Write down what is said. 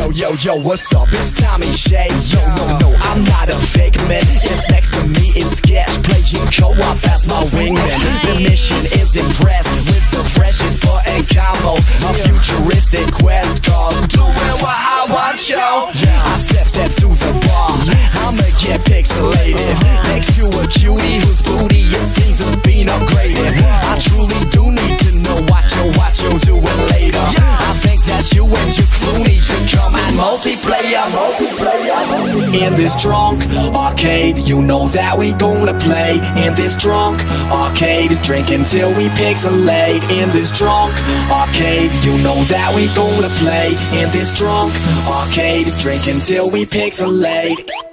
yo, yo, yo, what's up? It's Tommy Shades. Yo, no, no, I'm not a fake man. Yes, next to me is Sketch playing co-op as my wingman. The mission is impressed with the freshest butt and combo. A futuristic quest called Doing What I Want, yo. I step, step to the bar. I'ma get pixelated next to a cutie whose booty it seems has been upgraded. I truly do need to know what you, what you doing later. I think that you and your crew come and multiplayer, multiplayer. In this drunk arcade, you know that we gonna play. In this drunk arcade, drink until we pixelate. In this drunk arcade, you know that we gonna play. In this drunk arcade, drink until we pixelate.